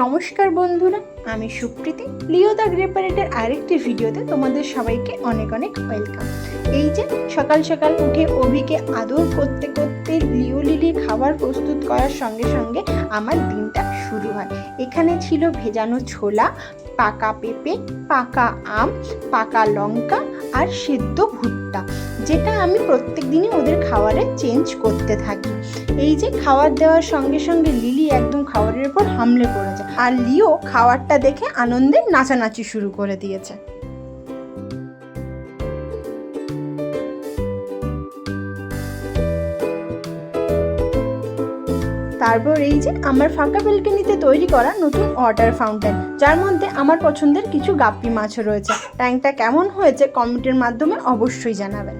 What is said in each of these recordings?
নমস্কার বন্ধুরা, আমি সুপ্রীতি। লিও দ্য গ্রেপারেটের আরেকটি ভিডিওতে তোমাদের সবাইকে অনেক অনেক ওয়েলকাম। এই যে সকাল সকাল উঠে অভিকে আদর করতে করতে লিও লিলির খাবার প্রস্তুত করার সঙ্গে সঙ্গে আমার দিনটা শুরু হয়। এখানে ছিল ভেজানো ছোলা, পাকা পেঁপে, পাকা আম, পাকা লঙ্কা আর সেদ্ধ ভুট্টা, যেটা আমি প্রত্যেক দিনই ওদের খাবারে চেঞ্জ করতে থাকি। এই যে খাবার দেওয়ার সঙ্গে সঙ্গে লিলি একদম খাবারের উপর হামলে পড়েছে। আর লিও খাবারটা দেখে আনন্দে নাচানাচি শুরু করে দিয়েছে। তারপর এই যে আমার ফাঁকা বেলকনিতে তৈরি করা নতুন ওয়াটার ফাউন্টেন, যার মধ্যে আমার পছন্দের কিছু গাপ্পি মাছও রয়েছে। ট্যাঙ্কটা কেমন হয়েছে কমেন্টের মাধ্যমে অবশ্যই জানাবেন।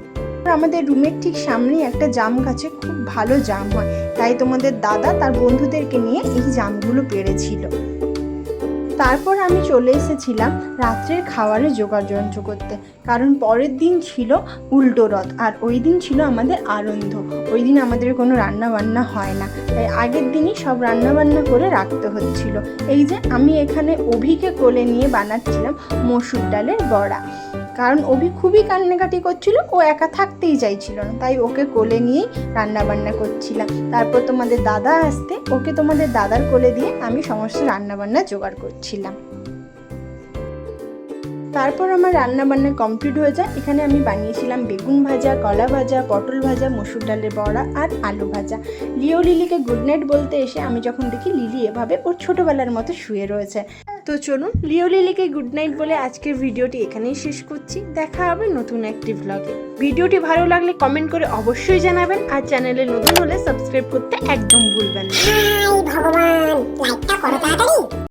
আমাদের রুমের ঠিক সামনেই একটা জাম গাছে খুব ভালো জাম হয়। তাই তোমাদের দাদা তার বন্ধুদেরকে নিয়ে এই জামগুলো পেরেছিল তারপর আমি চলে এসেছিলাম রাত্রের খাবারের জোগাড় যন্ত্র করতে। কারণ পরের দিন ছিল উল্টো রথ আর ওই দিন ছিল আমাদের আনন্দ ওই দিন আমাদের কোনো রান্না বান্না হয় না। তাই আগের দিনই সব রান্না বান্না করে রাখতে হচ্ছিল। এই যে আমি এখানে অভিকে কোলে নিয়ে বানাচ্ছিলাম মসুর ডালের বড়া। কারণ অভি খুবই কান্নাকাটি করছিল, ও একা থাকতেই চাইছিল না। তাই ওকে কোলে নিয়েই রান্না বান্না করছিলাম তারপর তোমাদের দাদা আসতে, ওকে তোমাদের দাদার কোলে দিয়ে আমি সমস্ত রান্না বান্না জোগাড় করছিলাম। তারপর আমার রান্না বান্না কমপ্লিট হয়ে যায়। এখানে আমি বানিয়েছিলাম বেগুন ভাজা, কলা ভাজা, পটল ভাজা, মসুর ডালের বড়া আর আলু ভাজা। লিও লিলিকে গুড নাইট বলতে এসে আমি যখন দেখি, লিলি এভাবে ওর ছোটোবেলার মতো শুয়ে রয়েছে। তো চলুন লিও লিলিকে গুড নাইট বলে আজকের ভিডিওটি এখানেই শেষ করছি। দেখা হবে নতুন একটি ভ্লগে ভিডিওটি ভালো লাগলে কমেন্ট করে অবশ্যই জানাবেন আর চ্যানেলে নতুন হলে সাবস্ক্রাইব করতে একদম ভুলবেন না।